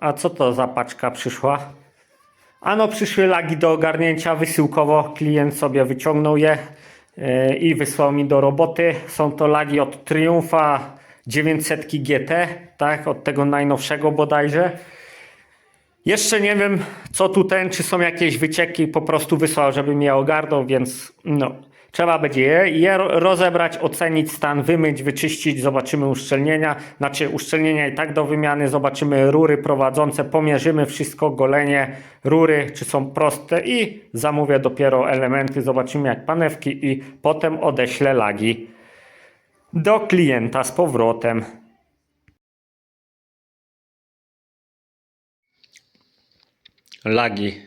A co to za paczka przyszła? Ano przyszły lagi do ogarnięcia wysyłkowo. Klient sobie wyciągnął je yy, i wysłał mi do roboty. Są to lagi od Triumfa 900 GT, tak, od tego najnowszego bodajże. Jeszcze nie wiem, co tu ten, czy są jakieś wycieki, po prostu wysłał, żebym je ogarnął, więc no, trzeba będzie je, je ro- rozebrać, ocenić stan, wymyć, wyczyścić, zobaczymy uszczelnienia, znaczy uszczelnienia i tak do wymiany, zobaczymy rury prowadzące, pomierzymy wszystko, golenie, rury, czy są proste i zamówię dopiero elementy, zobaczymy jak panewki i potem odeślę lagi do klienta z powrotem. lagi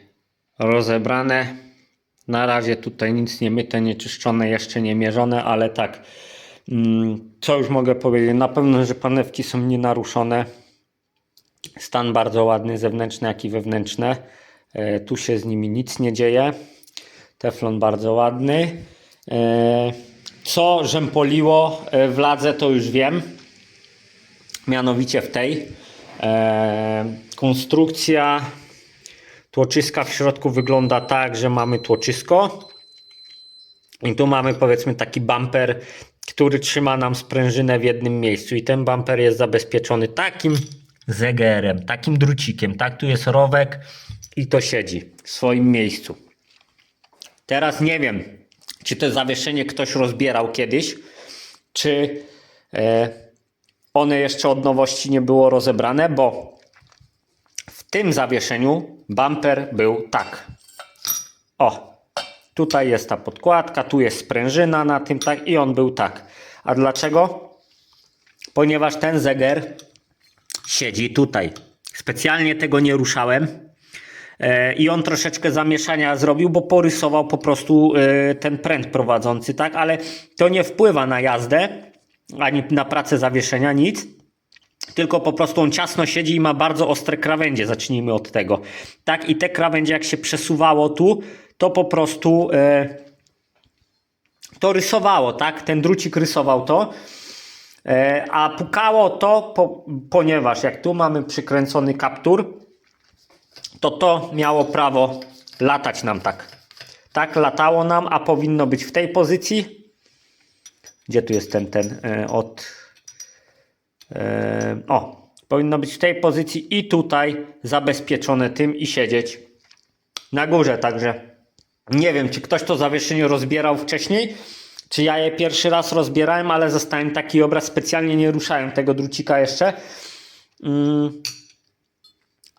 rozebrane. Na razie tutaj nic nie myte, nie czyszczone, jeszcze nie mierzone, ale tak. mm, Co już mogę powiedzieć? Na pewno, że panewki są nienaruszone. Stan bardzo ładny, zewnętrzny, jak i wewnętrzny. E, Tu się z nimi nic nie dzieje. Teflon bardzo ładny. E, Co rzępoliło e, w ladze, to już wiem mianowicie w tej. Konstrukcja tłoczyska w środku wygląda tak, że mamy tłoczysko. I tu mamy powiedzmy taki bumper, który trzyma nam sprężynę w jednym miejscu. I ten bumper jest zabezpieczony takim zegerem, takim drucikiem, tak, tu jest rowek i to siedzi w swoim miejscu. Teraz nie wiem, czy to zawieszenie ktoś rozbierał kiedyś, czy e, one jeszcze od nowości nie było rozebrane, bo tym zawieszeniu bumper był tak. O, tutaj jest ta podkładka, tu jest sprężyna na tym tak i on był tak. A dlaczego? Ponieważ ten zeger siedzi tutaj. Specjalnie tego nie ruszałem. E, I on troszeczkę zamieszania zrobił, bo porysował po prostu e, ten pręt prowadzący, tak? Ale to nie wpływa na jazdę, ani na pracę zawieszenia, nic. Tylko po prostu on ciasno siedzi i ma bardzo ostre krawędzie. Zacznijmy od tego. Tak, i te krawędzie, jak się przesuwało tu, to po prostu e, to rysowało, tak? Ten drucik rysował to. E, a pukało to, po, ponieważ jak tu mamy przykręcony kaptur, to to miało prawo latać nam tak. Tak latało nam, a powinno być w tej pozycji. Gdzie tu jest ten, ten e, od... E, o, powinno być w tej pozycji i tutaj zabezpieczone tym i siedzieć na górze, także nie wiem, czy ktoś to zawieszenie rozbierał wcześniej, czy ja je pierwszy raz rozbierałem, ale zostałem taki obraz, specjalnie nie ruszałem tego drucika jeszcze. Mm.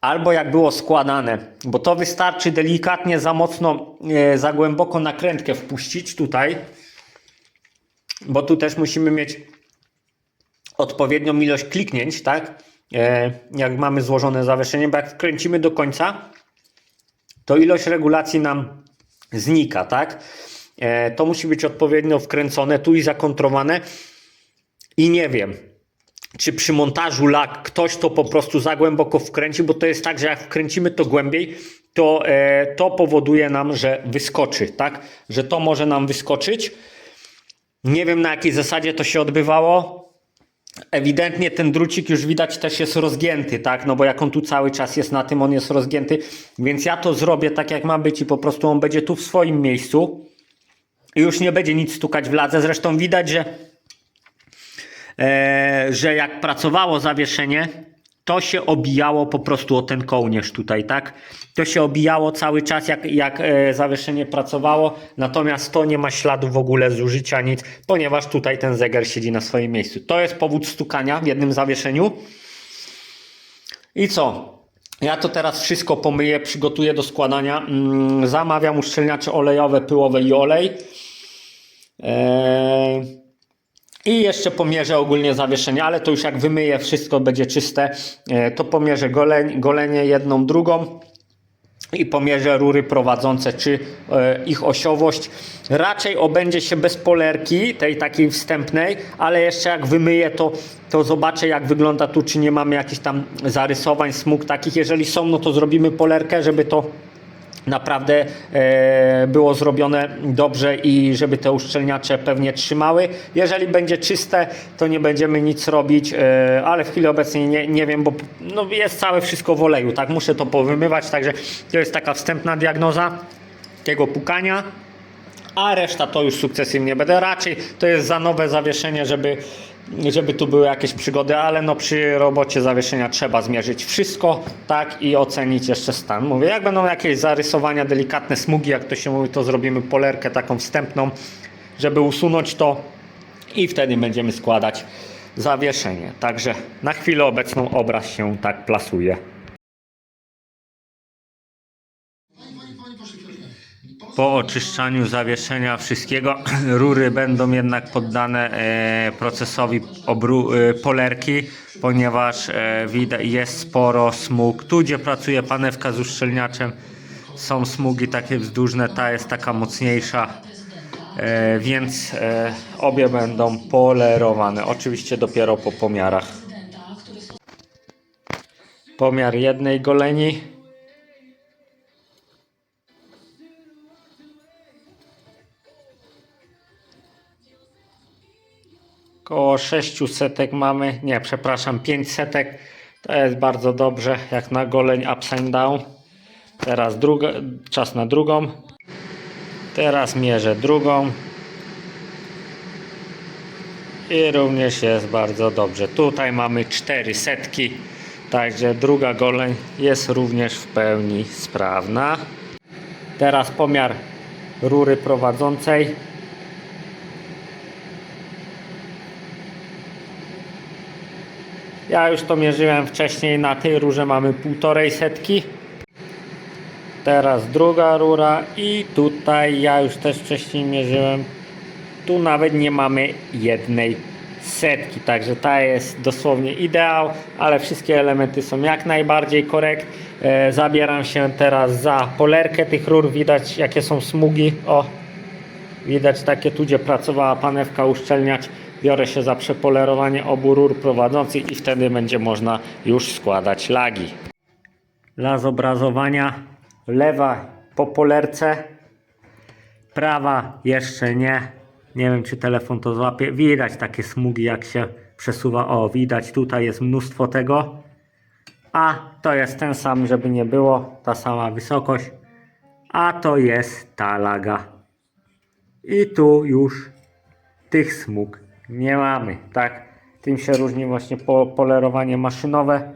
Albo jak było składane, bo to wystarczy delikatnie za mocno, e, za głęboko nakrętkę wpuścić tutaj, bo tu też musimy mieć odpowiednią ilość kliknięć, tak? E, jak mamy złożone zawieszenie, bo jak wkręcimy do końca, to ilość regulacji nam znika, tak? E, to musi być odpowiednio wkręcone tu i zakontrowane. I nie wiem, czy przy montażu lag ktoś to po prostu za głęboko wkręci, bo to jest tak, że jak wkręcimy to głębiej, to e, to powoduje nam, że wyskoczy, tak? Że to może nam wyskoczyć. Nie wiem na jakiej zasadzie to się odbywało. Ewidentnie ten drucik już widać też jest rozgięty, tak? No bo jak on tu cały czas jest na tym, on jest rozgięty. Więc ja to zrobię tak jak ma być i po prostu on będzie tu w swoim miejscu. I już nie będzie nic stukać w ladze. Zresztą widać, że, e, że jak pracowało zawieszenie, to się obijało po prostu o ten kołnierz tutaj, tak? To się obijało cały czas, jak, jak e, zawieszenie pracowało, natomiast to nie ma śladu w ogóle zużycia, nic, ponieważ tutaj ten zegar siedzi na swoim miejscu. To jest powód stukania w jednym zawieszeniu. I co? Ja to teraz wszystko pomyję, przygotuję do składania. Mm, zamawiam uszczelniacze olejowe, pyłowe i olej. Eee, i jeszcze pomierzę ogólnie zawieszenie, ale to już jak wymyję, wszystko będzie czyste, e, to pomierzę golenie jedną, drugą i pomierzę rury prowadzące, czy e, ich osiowość. Raczej obędzie się bez polerki, tej takiej wstępnej, ale jeszcze jak wymyję, to, to zobaczę jak wygląda tu, czy nie mamy jakichś tam zarysowań, smug takich. Jeżeli są, no to zrobimy polerkę, żeby to naprawdę e, było zrobione dobrze i żeby te uszczelniacze pewnie trzymały. Jeżeli będzie czyste, to nie będziemy nic robić, e, ale w chwili obecnej nie, nie wiem, bo no, jest całe wszystko w oleju, tak muszę to powymywać, także to jest taka wstępna diagnoza tego pukania. A reszta to już sukcesywnie będę. Raczej to jest za nowe zawieszenie, żeby, żeby tu były jakieś przygody, ale no przy robocie zawieszenia trzeba zmierzyć wszystko, tak i ocenić jeszcze stan. Mówię, jak będą jakieś zarysowania, delikatne smugi, jak to się mówi, to zrobimy polerkę taką wstępną, żeby usunąć to i wtedy będziemy składać zawieszenie. Także na chwilę obecną obraz się tak plasuje. Po oczyszczaniu zawieszenia wszystkiego rury będą jednak poddane e, procesowi e, polerki, ponieważ e, jest sporo smug. Tu gdzie pracuje panewka z uszczelniaczem są smugi takie wzdłużne, ta jest taka mocniejsza. Więc obie będą polerowane. Oczywiście dopiero po pomiarach. Pomiar jednej goleni Koło 6 setek mamy, nie, przepraszam, 5 setek. To jest bardzo dobrze, jak na goleń upside down. Teraz druga, czas na drugą. Teraz mierzę drugą. I również jest bardzo dobrze. Tutaj mamy 4 setki, także druga goleń jest również w pełni sprawna. Teraz pomiar rury prowadzącej. Ja już to mierzyłem wcześniej, na tej rurze mamy półtorej setki. Teraz druga rura i tutaj ja już też wcześniej mierzyłem. Tu nawet nie mamy jednej setki, także ta jest dosłownie ideał, ale wszystkie elementy są jak najbardziej korekt. E, zabieram się teraz za polerkę tych rur, widać jakie są smugi. O, Widać takie tu, gdzie pracowała panewka uszczelniać. Biorę się za przepolerowanie obu rur prowadzących i wtedy będzie można już składać lagi. Dla zobrazowania lewa po polerce, prawa jeszcze nie. Nie wiem, czy telefon to złapie. Widać takie smugi, jak się przesuwa. O, widać, tutaj jest mnóstwo tego. A to jest ten sam, żeby nie było, ta sama wysokość. A to jest ta laga. I tu już tych smug nie mamy, tak? Tym się różni właśnie po, polerowanie maszynowe.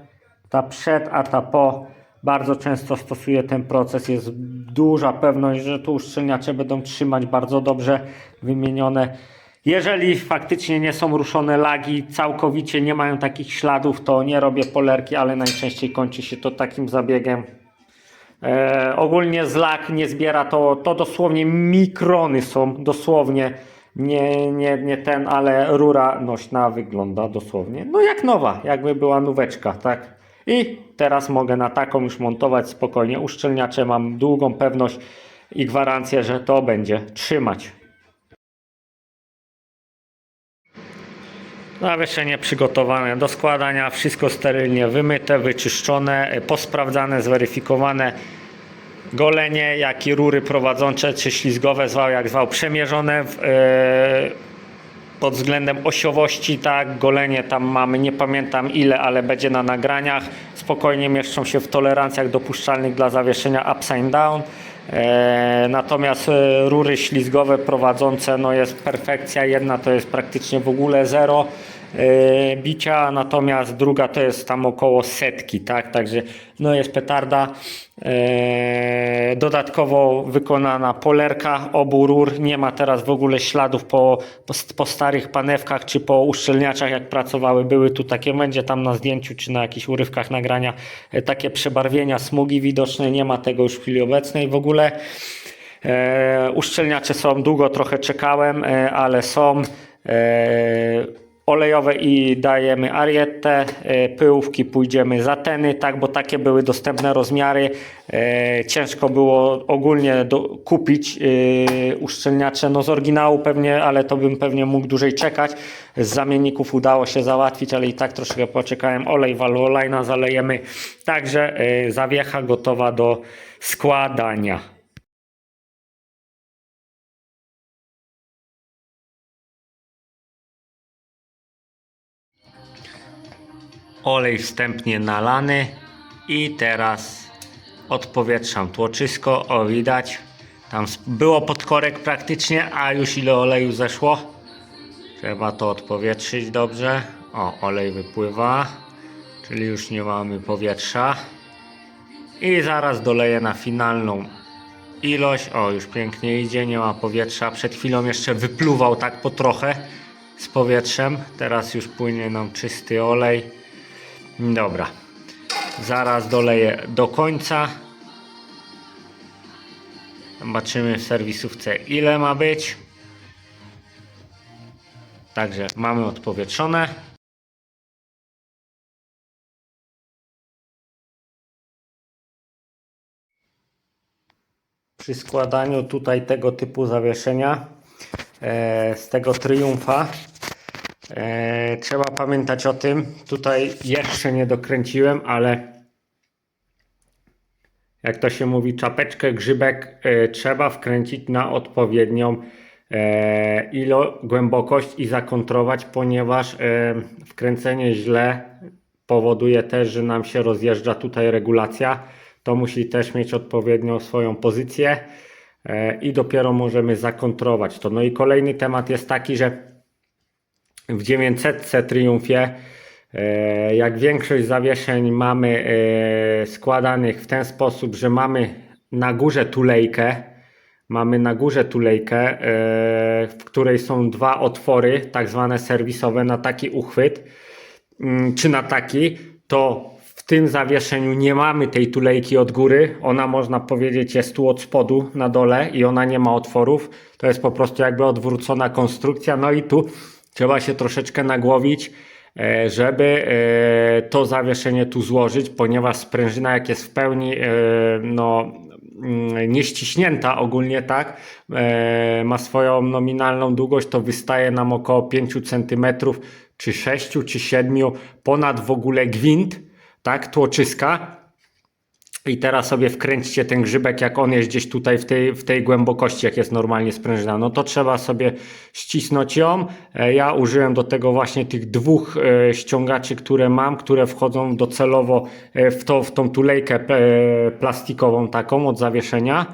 Ta przed, a ta po. Bardzo często stosuję ten proces. Jest duża pewność, że tu uszczelniacze będą trzymać bardzo dobrze wymienione. Jeżeli faktycznie nie są ruszone lagi, całkowicie nie mają takich śladów, to nie robię polerki, ale najczęściej kończy się to takim zabiegiem. E, ogólnie z lak nie zbiera to, to dosłownie mikrony są, dosłownie. Nie, nie, nie ten, ale rura nośna wygląda dosłownie, no jak nowa, jakby była nóweczka, tak? I teraz mogę na taką już montować spokojnie. Uszczelniacze mam długą pewność i gwarancję, że to będzie trzymać. Zawieszenie przygotowane do składania, wszystko sterylnie wymyte, wyczyszczone, posprawdzane, zweryfikowane. Golenie, jak i rury prowadzące czy ślizgowe, zwał jak zwał, przemierzone w, e, pod względem osiowości, tak, golenie tam mamy, nie pamiętam ile, ale będzie na nagraniach. Spokojnie mieszczą się w tolerancjach dopuszczalnych dla zawieszenia upside down. E, natomiast e, rury ślizgowe prowadzące no jest perfekcja. Jedna to jest praktycznie w ogóle zero bicia, natomiast druga to jest tam około setki, tak? Także no jest petarda. E, dodatkowo wykonana polerka obu rur. Nie ma teraz w ogóle śladów po, po, starych panewkach czy po uszczelniaczach, jak pracowały. Były tu takie, będzie tam na zdjęciu czy na jakichś urywkach nagrania, e, takie przebarwienia, smugi widoczne. Nie ma tego już w chwili obecnej w ogóle. E, uszczelniacze są, długo trochę czekałem, e, ale są. E, olejowe i dajemy arietę, e, pyłówki pójdziemy za teny, tak, bo takie były dostępne rozmiary. E, ciężko było ogólnie do, kupić e, uszczelniacze, no z oryginału pewnie, ale to bym pewnie mógł dłużej czekać. Z zamienników udało się załatwić, ale i tak troszkę poczekałem. Olej Valvoline zalejemy. Także zawiecha gotowa do składania. Olej wstępnie nalany i teraz odpowietrzam tłoczysko, o widać. Tam było podkorek praktycznie, a już ile oleju zeszło? Trzeba to odpowietrzyć dobrze. O olej wypływa czyli już nie mamy powietrza. I zaraz doleję na finalną ilość, o już pięknie idzie, nie ma powietrza, przed chwilą jeszcze wypluwał tak po trochę z powietrzem, teraz już płynie nam czysty olej Dobra. Zaraz doleję do końca. Zobaczymy w serwisówce ile ma być. Także mamy odpowietrzone. Przy składaniu tutaj tego typu zawieszenia e, z tego Triumfa E, trzeba pamiętać o tym. Tutaj jeszcze nie dokręciłem, ale jak to się mówi, czapeczkę, grzybek e, trzeba wkręcić na odpowiednią e, ilo, głębokość i zakontrować, ponieważ wkręcenie źle powoduje też, że nam się rozjeżdża tutaj regulacja. To musi też mieć odpowiednią swoją pozycję i dopiero możemy zakontrować to. No i kolejny temat jest taki, że w 900 Triumfie, e, jak większość zawieszeń mamy e, składanych w ten sposób, że mamy na górze tulejkę, mamy na górze tulejkę, e, w której są dwa otwory, tak zwane serwisowe, na taki uchwyt, mm, czy na taki, to w tym zawieszeniu nie mamy tej tulejki od góry. Ona można powiedzieć jest tu od spodu na dole i ona nie ma otworów. To jest po prostu jakby odwrócona konstrukcja. No i tu trzeba się troszeczkę nagłowić, e, żeby e, to zawieszenie tu złożyć, ponieważ sprężyna jak jest w pełni e, no, mm, nieściśnięta ogólnie tak, ma swoją nominalną długość, to wystaje nam około 5 cm, czy 6, czy 7, ponad w ogóle gwint, tak, tłoczyska. I teraz sobie wkręćcie ten grzybek, jak on jest gdzieś tutaj w tej, w tej głębokości, jak jest normalnie sprężyna. No to trzeba sobie ścisnąć ją. E, Ja użyłem do tego właśnie tych dwóch e, ściągaczy, które mam, które wchodzą docelowo e, w, to, w tą tulejkę plastikową taką od zawieszenia.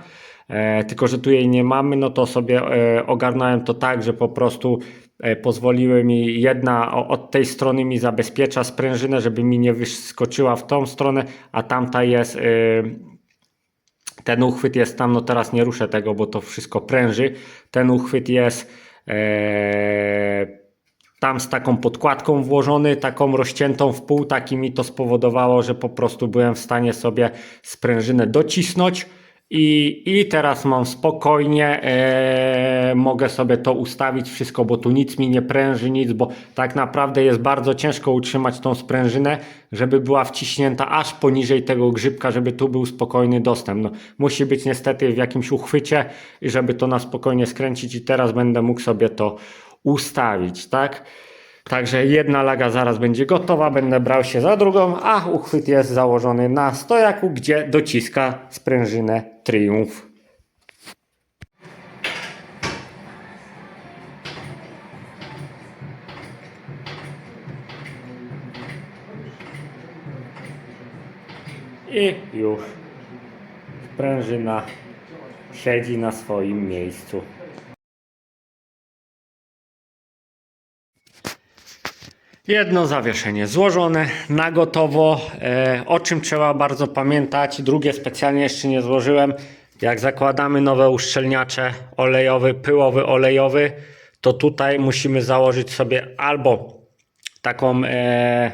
Tylko, że tu jej nie mamy, no to sobie ogarnąłem to tak, że po prostu pozwoliły mi jedna od tej strony mi zabezpiecza sprężynę, żeby mi nie wyskoczyła w tą stronę, a tamta jest. e, ten uchwyt jest tam, no teraz nie ruszę tego, bo to wszystko pręży. Ten uchwyt jest e, tam z taką podkładką włożony, taką rozciętą w pół. Taki mi to spowodowało, że po prostu byłem w stanie sobie sprężynę docisnąć. I, I teraz mam spokojnie, e, mogę sobie to ustawić wszystko, bo tu nic mi nie pręży, nic, bo tak naprawdę jest bardzo ciężko utrzymać tą sprężynę, żeby była wciśnięta aż poniżej tego grzybka, żeby tu był spokojny dostęp. No, musi być niestety w jakimś uchwycie, żeby to na spokojnie skręcić i teraz będę mógł sobie to ustawić, tak? Także jedna laga zaraz będzie gotowa, będę brał się za drugą, a uchwyt jest założony na stojaku, gdzie dociska sprężynę Triumph. I już sprężyna siedzi na swoim miejscu. Jedno zawieszenie złożone na gotowo. E, o czym trzeba bardzo pamiętać, drugie specjalnie jeszcze nie złożyłem. Jak zakładamy nowe uszczelniacze olejowy, pyłowy, olejowy, to tutaj musimy założyć sobie albo taką e,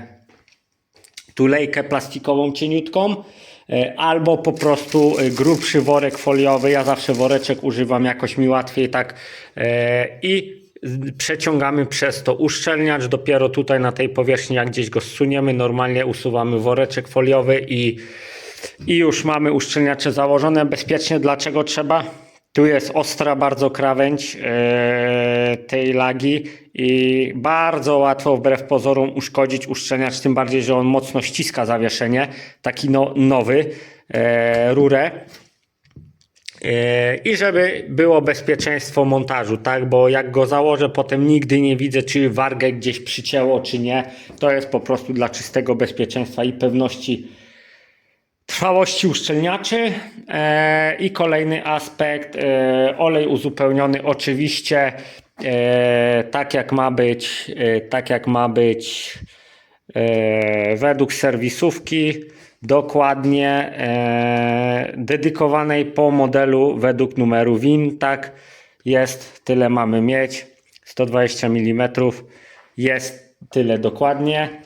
tulejkę plastikową cieniutką, e, albo po prostu grubszy worek foliowy. Ja zawsze woreczek używam, jakoś mi łatwiej tak. I przeciągamy przez to uszczelniacz, dopiero tutaj na tej powierzchni, jak gdzieś go zsuniemy, normalnie usuwamy woreczek foliowy i, i już mamy uszczelniacze założone bezpiecznie. Dlaczego trzeba? Tu jest ostra bardzo krawędź e, tej lagi i bardzo łatwo wbrew pozorom uszkodzić uszczelniacz, tym bardziej, że on mocno ściska zawieszenie, taki no, nowy, e, rurę. E, I żeby było bezpieczeństwo montażu, tak? Bo jak go założę, potem nigdy nie widzę, czy wargę gdzieś przycięło, czy nie. To jest po prostu dla czystego bezpieczeństwa i pewności trwałości uszczelniaczy. E, I kolejny aspekt, e, olej uzupełniony oczywiście tak jak ma być, tak jak ma być według serwisówki, dokładnie e, dedykowanej po modelu według numeru WIN, tak jest, tyle mamy mieć, 120 mm, jest tyle dokładnie.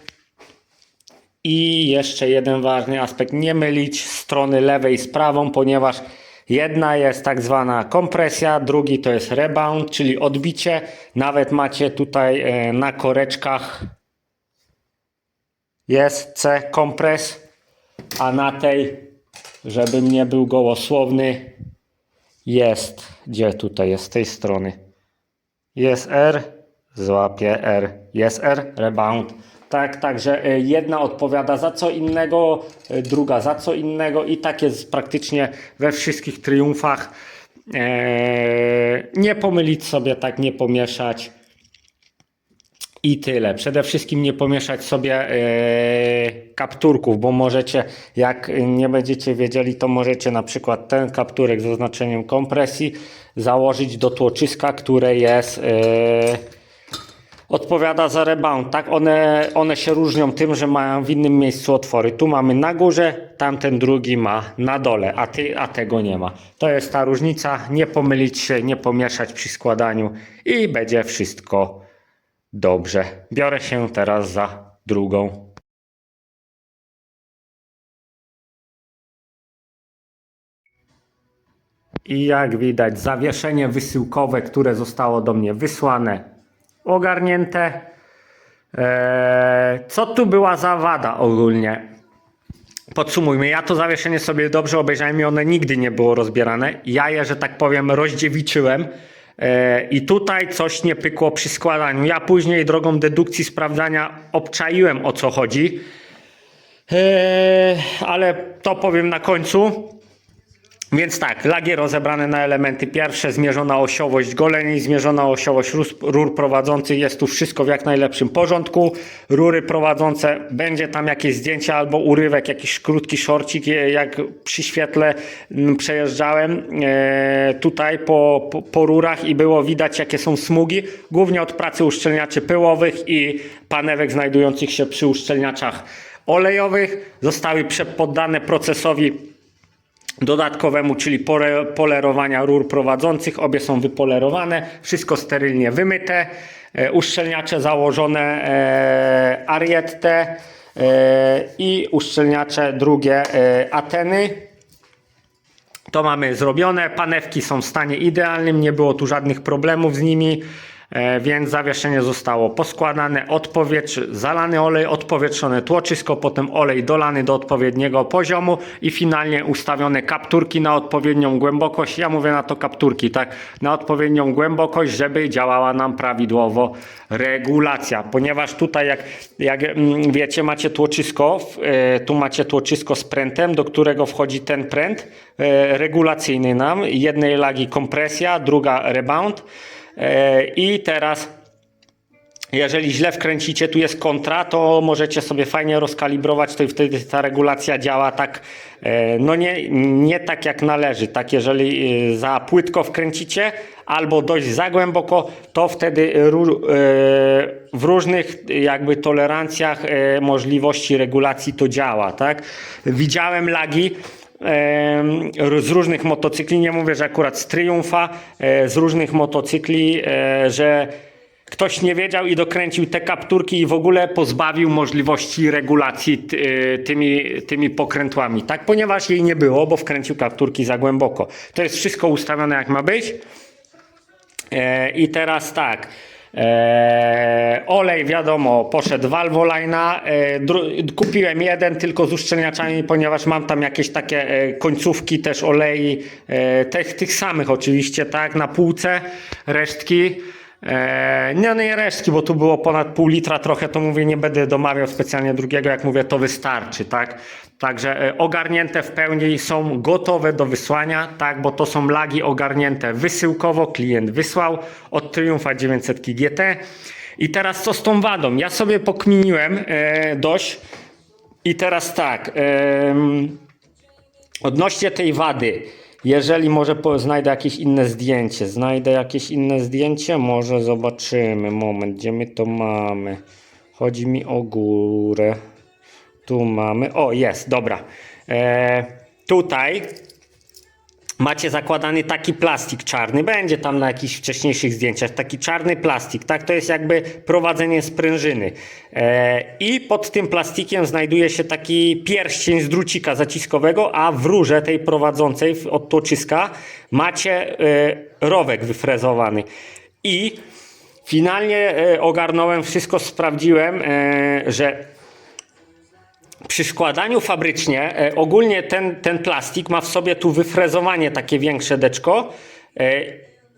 I jeszcze jeden ważny aspekt, nie mylić strony lewej z prawą, ponieważ jedna jest tak zwana kompresja, drugi to jest rebound, czyli odbicie. Nawet macie tutaj e, na koreczkach jest C kompres, a na tej, żebym nie był gołosłowny, jest, gdzie tutaj jest z tej strony, jest R, złapie R, jest R, rebound. Tak, także e, jedna odpowiada za co innego, e, druga za co innego i tak jest praktycznie we wszystkich triumfach. Eee, nie pomylić sobie, tak nie pomieszać. I tyle. Przede wszystkim nie pomieszać sobie e, kapturków, bo możecie, jak nie będziecie wiedzieli, to możecie na przykład ten kapturek z oznaczeniem kompresji założyć do tłoczyska, które jest e, odpowiada za rebound. Tak, one, one się różnią tym, że mają w innym miejscu otwory. Tu mamy na górze, tamten drugi ma na dole, a, ty, a tego nie ma. To jest ta różnica. Nie pomylić się, nie pomieszać przy składaniu i będzie wszystko Dobrze, biorę się teraz za drugą. I jak widać, zawieszenie wysyłkowe, które zostało do mnie wysłane, ogarnięte. Eee, co tu była za wada ogólnie? Podsumujmy, ja to zawieszenie sobie dobrze obejrzałem i one nigdy nie było rozbierane. Ja je, że tak powiem, rozdziewiczyłem. E, I tutaj coś nie pykło przy składaniu. Ja później drogą dedukcji sprawdzania obczaiłem o co chodzi. E, ale to powiem na końcu. Więc tak, lagie rozebrane na elementy pierwsze, zmierzona osiowość goleni, zmierzona osiowość rur, prowadzących, jest tu wszystko w jak najlepszym porządku. Rury prowadzące, będzie tam jakieś zdjęcie albo urywek, jakiś krótki szorcik, e, jak przy świetle przejeżdżałem e, tutaj po, po, po rurach i było widać jakie są smugi, głównie od pracy uszczelniaczy pyłowych i panewek znajdujących się przy uszczelniaczach olejowych. Zostały przepoddane procesowi dodatkowemu, czyli pole- polerowania rur prowadzących. Obie są wypolerowane, wszystko sterylnie wymyte, e, uszczelniacze założone e, Ariette e, i uszczelniacze drugie Ateny. To mamy zrobione. Panewki są w stanie idealnym, nie było tu żadnych problemów z nimi, więc zawieszenie zostało poskładane, odpowietrz, zalany olej, odpowietrzone tłoczysko, potem olej dolany do odpowiedniego poziomu i finalnie ustawione kapturki na odpowiednią głębokość. Ja mówię na to kapturki, tak, na odpowiednią głębokość, żeby działała nam prawidłowo regulacja, ponieważ tutaj jak, jak mm, wiecie macie tłoczysko, e, tu macie tłoczysko z prętem, do którego wchodzi ten pręt e, regulacyjny nam, jednej lagi kompresja, druga rebound. e, i teraz jeżeli źle wkręcicie, tu jest kontra, to możecie sobie fajnie rozkalibrować, to i wtedy ta regulacja działa tak, e, no nie, nie tak jak należy. Tak, jeżeli e, za płytko wkręcicie albo dość za głęboko, to wtedy e, w różnych jakby tolerancjach e, możliwości regulacji to działa, tak. Widziałem lagi, z różnych motocykli, nie mówię, że akurat z Triumfa, e, z różnych motocykli, e, że ktoś nie wiedział i dokręcił te kapturki i w ogóle pozbawił możliwości regulacji y, tymi, tymi pokrętłami, tak? Ponieważ jej nie było, bo wkręcił kapturki za głęboko. To jest wszystko ustawione jak ma być. E, I teraz tak. E, olej wiadomo, poszedł Valvoline. E, dru- kupiłem jeden tylko z uszczelniaczami, ponieważ mam tam jakieś takie e, końcówki też olei, e, tych, tych samych oczywiście, tak, na półce, resztki. E, nie, nie resztki, bo tu było ponad pół litra trochę, to mówię, nie będę domawiał specjalnie drugiego, jak mówię, to wystarczy, tak. Także e, ogarnięte w pełni są gotowe do wysłania, tak, bo to są lagi ogarnięte wysyłkowo, klient wysłał od Triumfa 900 GT. I teraz co z tą wadą? Ja sobie pokminiłem e, dość i teraz tak, odnośnie tej wady, jeżeli może po, znajdę jakieś inne zdjęcie, znajdę jakieś inne zdjęcie, może zobaczymy, moment, gdzie my to mamy, chodzi mi o górę, tu mamy, o jest, dobra, e, tutaj macie zakładany taki plastik czarny, będzie tam na jakichś wcześniejszych zdjęciach, taki czarny plastik, tak, to jest jakby prowadzenie sprężyny. E, i pod tym plastikiem znajduje się taki pierścień z drucika zaciskowego, a w rurze tej prowadzącej od tłoczyska macie e, rowek wyfrezowany. I finalnie e, ogarnąłem wszystko, sprawdziłem, że przy składaniu fabrycznie e, ogólnie ten, ten plastik ma w sobie tu wyfrezowanie takie większe deczko, e,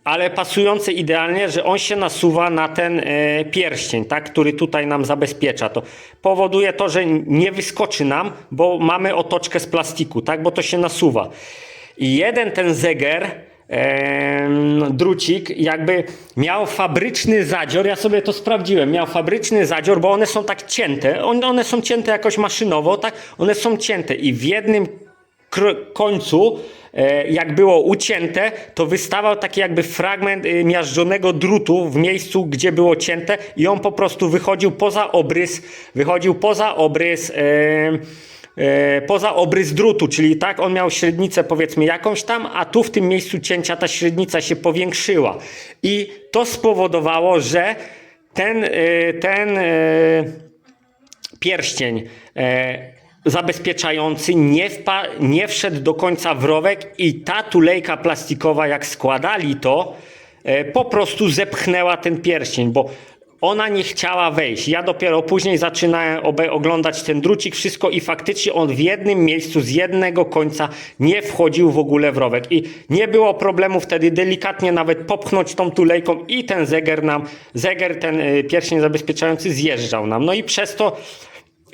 ale pasujące idealnie, że on się nasuwa na ten e, pierścień, tak, który tutaj nam zabezpiecza. To powoduje to, że nie wyskoczy nam, bo mamy otoczkę z plastiku, tak, bo to się nasuwa. I jeden ten zeger em, drucik jakby miał fabryczny zadzior, ja sobie to sprawdziłem, miał fabryczny zadzior, bo one są tak cięte, one, są cięte jakoś maszynowo, tak, one są cięte i w jednym końcu e, jak było ucięte, to wystawał taki jakby fragment e, miażdżonego drutu w miejscu, gdzie było cięte i on po prostu wychodził poza obrys, wychodził poza obrys e, poza obrys drutu, czyli tak on miał średnicę powiedzmy jakąś tam, a tu w tym miejscu cięcia ta średnica się powiększyła. I to spowodowało, że ten, e, ten e, pierścień e, zabezpieczający nie, nie wszedł do końca w rowek i ta tulejka plastikowa, jak składali to, e, po prostu zepchnęła ten pierścień, bo ona nie chciała wejść. Ja dopiero później zaczynałem oglądać ten drucik, wszystko i faktycznie on w jednym miejscu, z jednego końca nie wchodził w ogóle w rowek. I nie było problemu wtedy delikatnie nawet popchnąć tą tulejką i ten zeger nam, zeger ten e, pierścień zabezpieczający zjeżdżał nam. No i przez to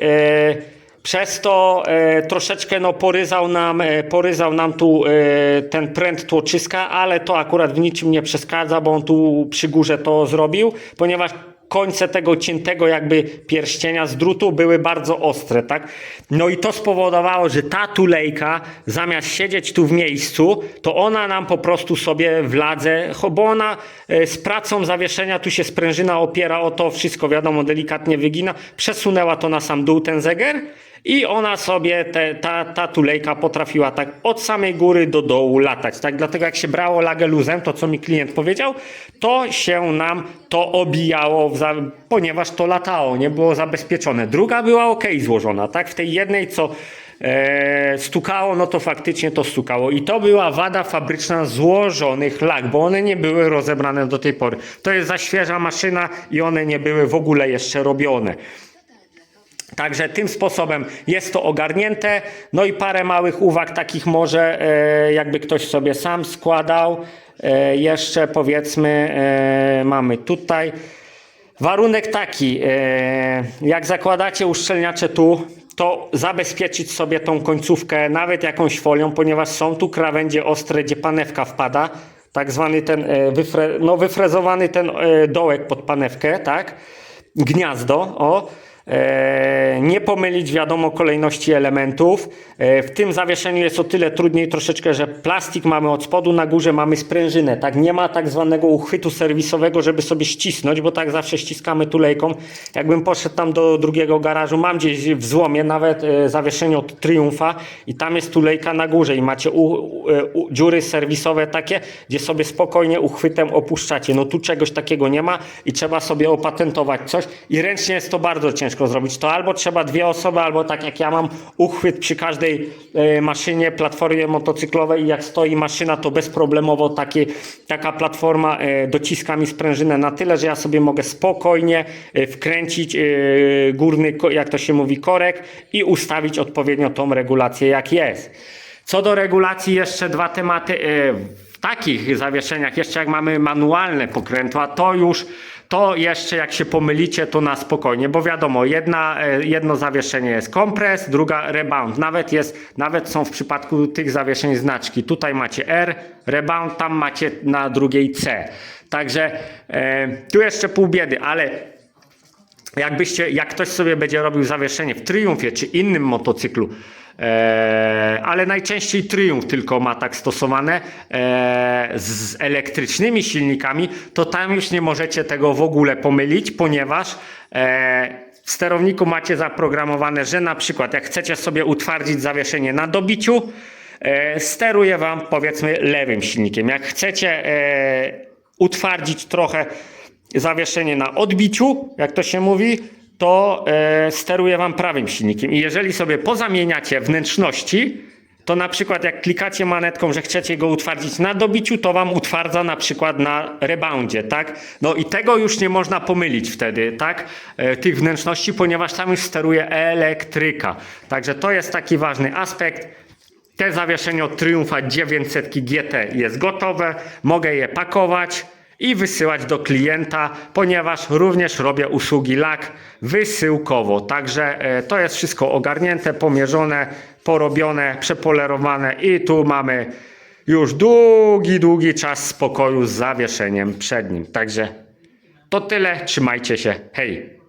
E, przez to e, troszeczkę no, poryzał, nam, e, poryzał nam tu e, ten pręt tłoczyska, ale to akurat w niczym nie przeszkadza, bo on tu przy górze to zrobił, ponieważ końce tego ciętego jakby pierścienia z drutu były bardzo ostre, tak? No i to spowodowało, że ta tulejka zamiast siedzieć tu w miejscu, to ona nam po prostu sobie w ladze, cho- bo ona e, z pracą zawieszenia, tu się sprężyna opiera o to wszystko, wiadomo, delikatnie wygina, przesunęła to na sam dół ten zeger i ona sobie, te, ta, ta tulejka potrafiła tak od samej góry do dołu latać, tak? Dlatego jak się brało lagę luzem, to co mi klient powiedział, to się nam to obijało, ponieważ to latało, nie było zabezpieczone. Druga była ok złożona, tak? W tej jednej, co e, stukało, no to faktycznie to stukało. I to była wada fabryczna złożonych lag, bo one nie były rozebrane do tej pory. To jest za świeża maszyna i one nie były w ogóle jeszcze robione. Także tym sposobem jest to ogarnięte. No i parę małych uwag takich może, e, jakby ktoś sobie sam składał. E, jeszcze powiedzmy, e, mamy tutaj. Warunek taki, jak zakładacie uszczelniacze tu, to zabezpieczyć sobie tą końcówkę nawet jakąś folią, ponieważ są tu krawędzie ostre, gdzie panewka wpada. Tak zwany ten wyfre, no, wyfrezowany ten dołek pod panewkę, tak? Gniazdo, o. E, nie pomylić wiadomo kolejności elementów. E, w tym zawieszeniu jest o tyle trudniej troszeczkę, że plastik mamy od spodu na górze, mamy sprężynę. Tak nie ma tak zwanego uchwytu serwisowego, żeby sobie ścisnąć, bo tak zawsze ściskamy tulejką. Jakbym poszedł tam do drugiego garażu, mam gdzieś w złomie nawet e, zawieszenie od Triumfa i tam jest tulejka na górze i macie u, u, dziury serwisowe takie, gdzie sobie spokojnie uchwytem opuszczacie. No tu czegoś takiego nie ma i trzeba sobie opatentować coś i ręcznie jest to bardzo ciężko. Ciężko zrobić. To albo trzeba dwie osoby, albo tak jak ja mam uchwyt przy każdej e, maszynie, platformie motocyklowej i jak stoi maszyna, to bezproblemowo takie, taka platforma e, dociska mi sprężynę na tyle, że ja sobie mogę spokojnie e, wkręcić górny, jak to się mówi, korek i ustawić odpowiednio tą regulację jak jest. Co do regulacji jeszcze dwa tematy. W takich zawieszeniach, jeszcze jak mamy manualne pokrętła, to już to jeszcze jak się pomylicie, to na spokojnie, bo wiadomo, jedna, e, jedno zawieszenie jest kompres, druga rebound. Nawet jest, nawet są w przypadku tych zawieszeń znaczki. Tutaj macie R, rebound, tam macie na drugiej C. Także e, tu jeszcze pół biedy, ale jakbyście, jak ktoś sobie będzie robił zawieszenie w Triumfie czy innym motocyklu, e, ale najczęściej Triumph tylko ma tak stosowane e, z elektrycznymi silnikami, to tam już nie możecie tego w ogóle pomylić, ponieważ e, w sterowniku macie zaprogramowane, że na przykład jak chcecie sobie utwardzić zawieszenie na dobiciu, steruje wam powiedzmy lewym silnikiem. Jak chcecie utwardzić trochę zawieszenie na odbiciu, jak to się mówi, to e, steruje wam prawym silnikiem. I jeżeli sobie pozamieniacie wnętrzności, to na przykład jak klikacie manetką, że chcecie go utwardzić na dobiciu, to wam utwardza na przykład na reboundzie, tak? No i tego już nie można pomylić wtedy, tak? E, tych wnętrzności, ponieważ tam już steruje elektryka. Także to jest taki ważny aspekt. Te zawieszenie od Triumfa 900 GT jest gotowe. Mogę je pakować i wysyłać do klienta, ponieważ również robię usługi lak wysyłkowo. Także e, to jest wszystko ogarnięte, pomierzone, porobione, przepolerowane i tu mamy już długi, długi czas spokoju z zawieszeniem przednim. Także to tyle, trzymajcie się, hej!